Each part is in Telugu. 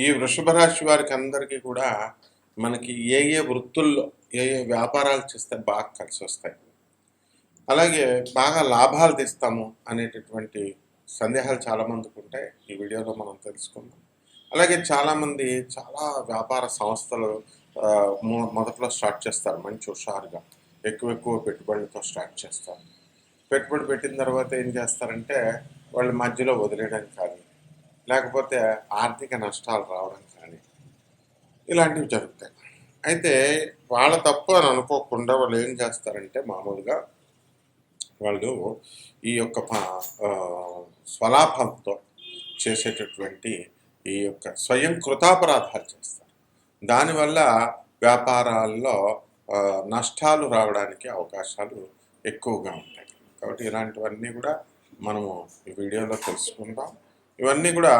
ఈ వృషభ రాశి వారికి అందరికీ కూడా మనకి ఏ ఏ వృత్తుల్లో ఏ ఏ వ్యాపారాలు చేస్తే బాగా కలిసి వస్తాయి. అలాగే బాగా లాభాలు తెస్తాము అనేటటువంటి సందేహాలు చాలా మందికి ఉంటాయి. ఈ వీడియోలో మనం తెలుసుకుందాం. అలాగే చాలామంది చాలా వ్యాపార సంస్థలు మొ- మొదట్లో స్టార్ట్ చేస్తారు. మంచి హుషారుగా. ఎక్కువ ఎక్కువ పెట్టుబడులతో స్టార్ట్ చేస్తారు. పెట్టుబడి పెట్టిన తర్వాత ఏం చేస్తారంటే వాళ్ళు మధ్యలో వదిలేయడానికి కాదు. లేకపోతే ఆర్థిక నష్టాలు రావడం కానీ ఇలాంటివి జరుగుతాయి. అయితే వాళ్ళ తప్పు అని అనుకోకుండా వాళ్ళు ఏం చేస్తారంటే మామూలుగా వాళ్ళు ఈ యొక్క స్వలాభంతో చేసేటటువంటి ఈ యొక్క స్వయం కృతాపరాధాలు చేస్తారు. దానివల్ల వ్యాపారాల్లో నష్టాలు రావడానికి అవకాశాలు ఎక్కువగా ఉంటాయి. కాబట్టి ఇలాంటివన్నీ కూడా మనము ఈ వీడియోలో తెలుసుకుందాం. ఇవన్నీ కూడా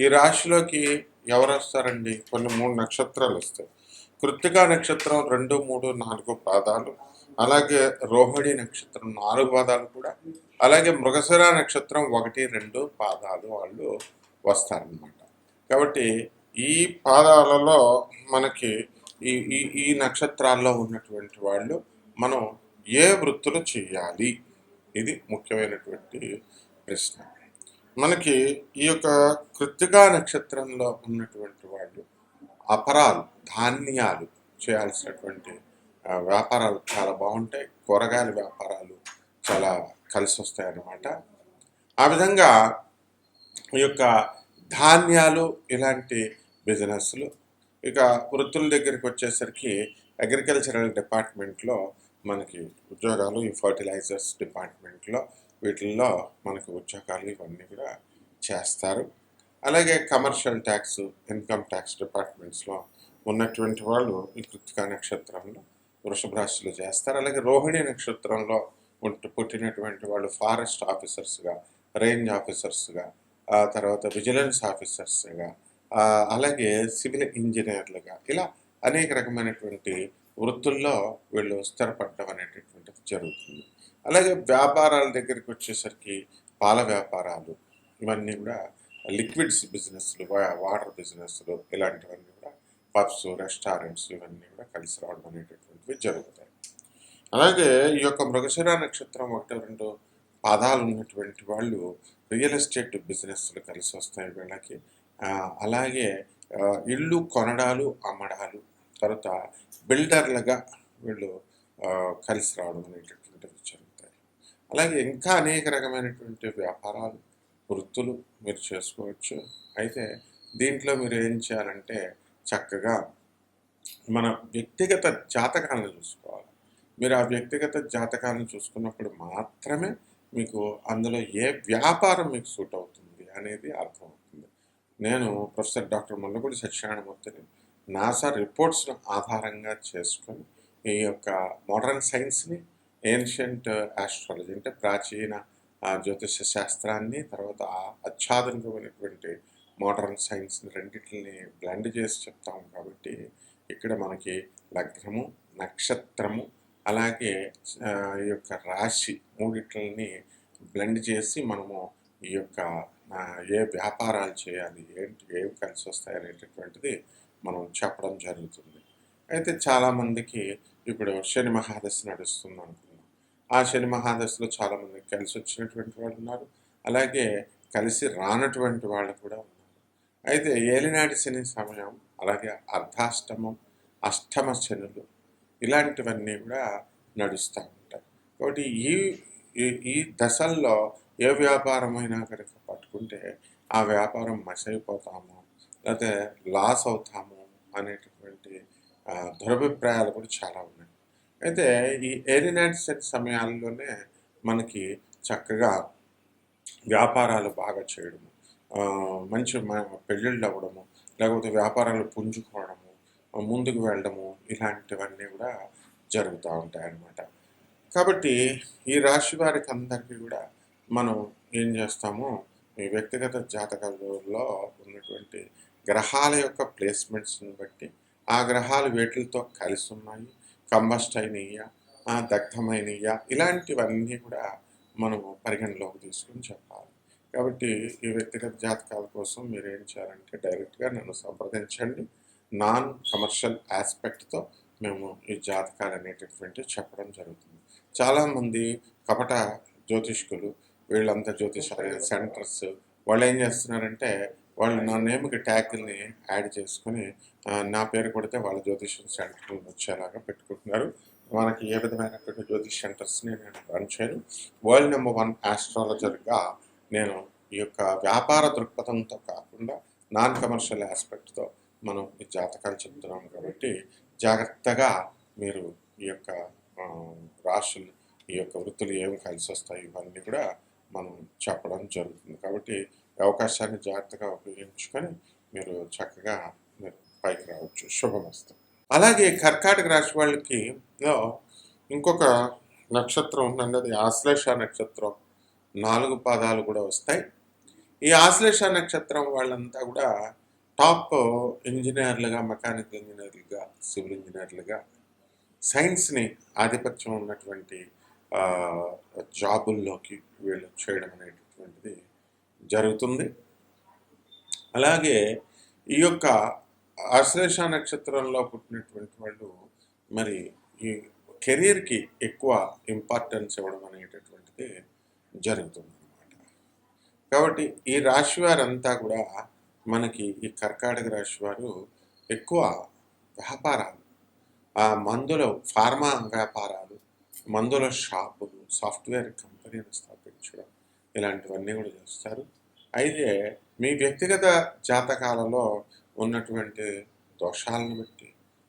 ఈ రాశిలోకి ఎవరు వస్తారండి కొన్ని మూడు నక్షత్రాలు వస్తాయి. కృత్తికా నక్షత్రం రెండు మూడు నాలుగు పాదాలు. అలాగే రోహిణి నక్షత్రం నాలుగు పాదాలు కూడా. అలాగే మృగశిర నక్షత్రం ఒకటి రెండు పాదాలు వాళ్ళు వస్తారనమాట కాబట్టి ఈ పాదాలలో మనకి ఈ ఈ ఈ నక్షత్రాల్లో ఉన్నటువంటి వాళ్ళు మనం ఏ వృత్తులు చేయాలి? ఇది ముఖ్యమైనటువంటి ప్రశ్న. మనకి ఈ యొక్క కృత్తికా నక్షత్రంలో ఉన్నటువంటి వాళ్ళు అపరాలు ధాన్యాలు చేయాల్సినటువంటి వ్యాపారాలు చాలా బాగుంటాయి. కూరగాయల వ్యాపారాలు చాలా కలిసి వస్తాయి అన్నమాట ఆ విధంగా ఈ యొక్క ధాన్యాలు ఇలాంటి బిజినెస్లు ఇక వృత్తుల దగ్గరికి వచ్చేసరికి అగ్రికల్చరల్ డిపార్ట్మెంట్లో మనకి ఉద్యోగాలు ఈ ఫర్టిలైజర్స్ డిపార్ట్మెంట్లో వీటిల్లో మనకు ఉద్యోగాలు ఇవన్నీ కూడా చేస్తారు. అలాగే కమర్షియల్ ట్యాక్స్ ఇన్కమ్ ట్యాక్స్ డిపార్ట్మెంట్స్లో ఉన్నటువంటి వాళ్ళు ఈ కృతికా నక్షత్రంలో వృషభ రాశిలో చేస్తారు. అలాగే రోహిణి నక్షత్రంలో ఉంట పుట్టినటువంటి వాళ్ళు ఫారెస్ట్ ఆఫీసర్స్గా రేంజ్ ఆఫీసర్స్గా ఆ తర్వాత విజిలెన్స్ ఆఫీసర్స్గా అలాగే సివిల్ ఇంజనీర్లుగా ఇలా అనేక రకమైనటువంటి వృత్తుల్లో వీళ్ళు స్థిరపడడం అనేటటువంటిది జరుగుతుంది. అలాగే వ్యాపారాల దగ్గరికి వచ్చేసరికి పాల వ్యాపారాలు ఇవన్నీ కూడా లిక్విడ్స్ బిజినెస్లు వా- వాటర్ బిజినెస్లు ఇలాంటివన్నీ కూడా పబ్స్ రెస్టారెంట్స్ ఇవన్నీ కూడా కలిసి రావడం అనేటటువంటివి జరుగుతాయి. అలాగే ఈ యొక్క మృగశిర నక్షత్రం ఒకటి రెండు పాదాలు ఉన్నటువంటి వాళ్ళు రియల్ ఎస్టేట్ బిజినెస్లు కలిసి వస్తాయి వీళ్ళకి. అలాగే ఇళ్ళు కొనడాలు అమ్మడాలు తర్వాత బిల్డర్లుగా వీళ్ళు కలిసి రావడం అనేటటువంటివి జరుగుతాయి. అలాగే ఇంకా అనేక రకమైనటువంటి వ్యాపారాలు వృత్తులు మీరు చేసుకోవచ్చు. అయితే దీంట్లో మీరు ఏం చేయాలంటే చక్కగా మన వ్యక్తిగత జాతకాలను చూసుకోవాలి. మీరు ఆ వ్యక్తిగత జాతకాలను చూసుకున్నప్పుడు మాత్రమే మీకు అందులో ఏ వ్యాపారం మీకు సూట్ అవుతుంది అనేది అర్థమవుతుంది. నేను ప్రొఫెసర్ డాక్టర్ ముల్లపూడి సత్యనారాయణమూర్తిని నాసా రిపోర్ట్స్ను ఆధారంగా చేసుకొని ఈ యొక్క మోడర్న్ సైన్స్ని ఏన్షియంట్ ఆస్ట్రాలజీ అంటే ప్రాచీన జ్యోతిష శాస్త్రాన్ని తర్వాత ఆ అత్యాధునికమైనటువంటి మోడర్న్ సైన్స్ని రెండింటిని బ్లెండ్ చేసి చెప్తాం కాబట్టి ఇక్కడ మనకి లగ్నము నక్షత్రము అలాగే ఈ యొక్క రాశి మూడిట్లని బ్లెండ్ చేసి మనము ఈ యొక్క ఏ వ్యాపారాలు చేయాలి ఏంటి ఏవి కలిసి వస్తాయి అనేటటువంటిది మనం చెప్పడం జరుగుతుంది. అయితే చాలామందికి ఇప్పుడు శని మహాదశ నడుస్తుంది అనుకుందాం. ఆ శని మహాదశలో చాలామందికి కలిసి వచ్చినటువంటి వాళ్ళు ఉన్నారు. అలాగే కలిసి రానటువంటి వాళ్ళు కూడా ఉన్నారు. అయితే ఏలినాటి శని సమయం అలాగే అర్ధాష్టమం అష్టమ శనులు ఇలాంటివన్నీ కూడా నడుస్తూ ఉంటాయి. కాబట్టి ఈ ఈ- ఈ దశల్లో ఏ వ్యాపారమైనా కనుక పట్టుకుంటే ఆ వ్యాపారం మసైపోతాము. లేకపోతే లాస్ అవుతాము అనేటటువంటి దురభిప్రాయాలు కూడా చాలా ఉన్నాయి. అయితే ఈ ఏలినాటి సెట్ సమయాల్లోనే మనకి చక్కగా వ్యాపారాలు బాగా చేయడము మంచి పెళ్ళిళ్ళు అవ్వడము లేకపోతే వ్యాపారాలు పుంజుకోవడము ముందుకు వెళ్ళడము ఇలాంటివన్నీ కూడా జరుగుతూ ఉంటాయి అన్నమాట కాబట్టి ఈ రాశి వారికి అందరికీ కూడా మనం ఏం చేస్తాము ఈ వ్యక్తిగత జాతకాలలో ఉన్నటువంటి గ్రహాల యొక్క ప్లేస్మెంట్స్ని బట్టి ఆ గ్రహాలు వేటితో కలిసి ఉన్నాయి. కంబస్ట్ అయినయ్యా దగ్ధమైనయ్యా ఇలాంటివన్నీ కూడా మనము పరిగణలోకి తీసుకుని చెప్పాలి. కాబట్టి ఈ వ్యక్తిగత జాతకాల కోసం మీరు ఏం చేయాలంటే డైరెక్ట్గా నన్ను సంప్రదించండి. నాన్ కమర్షియల్ ఆస్పెక్ట్తో మేము ఈ జాతకాలు అనేటటువంటి చెప్పడం జరుగుతుంది. చాలామంది కపట జ్యోతిష్కులు వీళ్ళంతా జ్యోతిష సెంటర్స్ వాళ్ళు ఏం చేస్తున్నారంటే వాళ్ళు నా నేమ్కి ట్యాగ్ని యాడ్ చేసుకుని నా పేరు కొడితే వాళ్ళ జ్యోతిషం సెంటర్ వచ్చేలాగా పెట్టుకుంటున్నారు. మనకి ఏ విధమైనటువంటి జ్యోతిష్ సెంటర్స్ని నేను రన్ చేయను. వరల్డ్ నెంబర్ వన్ ఆస్ట్రాలజర్గా నేను ఈ యొక్క వ్యాపార దృక్పథంతో కాకుండా నాన్ కమర్షియల్ ఆస్పెక్ట్తో మనం ఈ జాతకాలు చెప్తున్నాం కాబట్టి జాగ్రత్తగా మీరు ఈ యొక్క రాశులు ఈ యొక్క వృత్తులు ఏమి కలిసి వస్తాయి ఇవన్నీ కూడా మనం చెప్పడం జరుగుతుంది. కాబట్టి అవకాశాన్ని జాగ్రత్తగా ఉపయోగించుకొని మీరు చక్కగా మీరు పైకి రావచ్చు. శుభమస్తు. అలాగే కర్కాటక రాశి వాళ్ళకి ఇంకొక నక్షత్రం ఉందండి అది ఆశ్లేష నక్షత్రం. నాలుగు పాదాలు కూడా వస్తాయి. ఈ ఆశ్లేష నక్షత్రం వాళ్ళంతా కూడా టాప్ ఇంజనీర్లుగా మెకానికల్ ఇంజనీర్లుగా సివిల్ ఇంజనీర్లుగా సైన్స్ని ఆధిపత్యం ఉన్నటువంటి జాబుల్లోకి వీళ్ళు చేయడం అనేటటువంటిది జరుగుతుంది. అలాగే ఈ యొక్క ఆశ్లేష నక్షత్రంలో పుట్టినటువంటి వాళ్ళు మరి ఈ కెరీర్కి ఎక్కువ ఇంపార్టెన్స్ ఇవ్వడం అనేటటువంటిది జరుగుతుంది అనమాట కాబట్టి ఈ రాశి వారంతా కూడా మనకి ఈ కర్కాటక రాశి వారు ఎక్కువ వ్యాపారాలు ఆ మందుల ఫార్మా వ్యాపారాలు మందుల షాపులు సాఫ్ట్వేర్ కంపెనీలు స్థాపించడం ఇలాంటివన్నీ కూడా చేస్తారు. అయితే మీ వ్యక్తిగత జాతకాలలో ఉన్నటువంటి దోషాలను బట్టి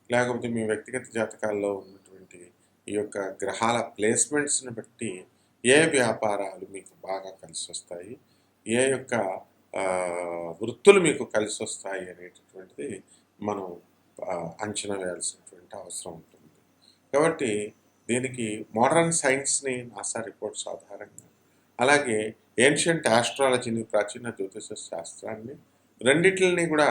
లేకపోతే మీ వ్యక్తిగత జాతకాల్లో ఉన్నటువంటి ఈ యొక్క గ్రహాల ప్లేస్మెంట్స్ని బట్టి ఏ వ్యాపారాలు మీకు బాగా కలిసి వస్తాయి ఏ యొక్క వృత్తులు మీకు కలిసి వస్తాయి అనేటటువంటిది మనం అంచనా వేయాల్సినటువంటి అవసరం ఉంటుంది. కాబట్టి దీనికి మోడర్న్ సైన్స్ని నాసా రిపోర్ట్స్ ఆధారంగా అలాగే ఏన్షియంట్ ఆస్ట్రాలజీని ప్రాచీన జ్యోతిష శాస్త్రాన్ని రెండిటిని కూడా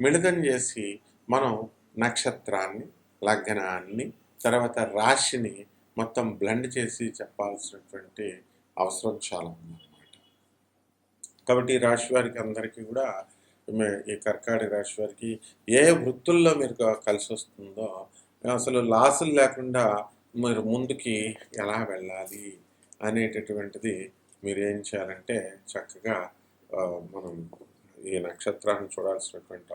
మిళితం చేసి మనం నక్షత్రాన్ని లగ్నాన్ని తర్వాత రాశిని మొత్తం బ్లెండ్ చేసి చెప్పాల్సినటువంటి అవసరం చాలా ఉందన్నమాట. కాబట్టి రాశి వారికి అందరికీ కూడా మే- ఈ కర్కాటక రాశి వారికి ఏ వృత్తుల్లో మీరు కలిసి వస్తుందో అసలు లాసులు లేకుండా మీరు ముందుకి ఎలా వెళ్ళాలి అనేటటువంటిది మీరు ఏం చేయాలంటే చక్కగా ఆ, మనం ఈ నక్షత్రాన్ని చూడాల్సినటువంటి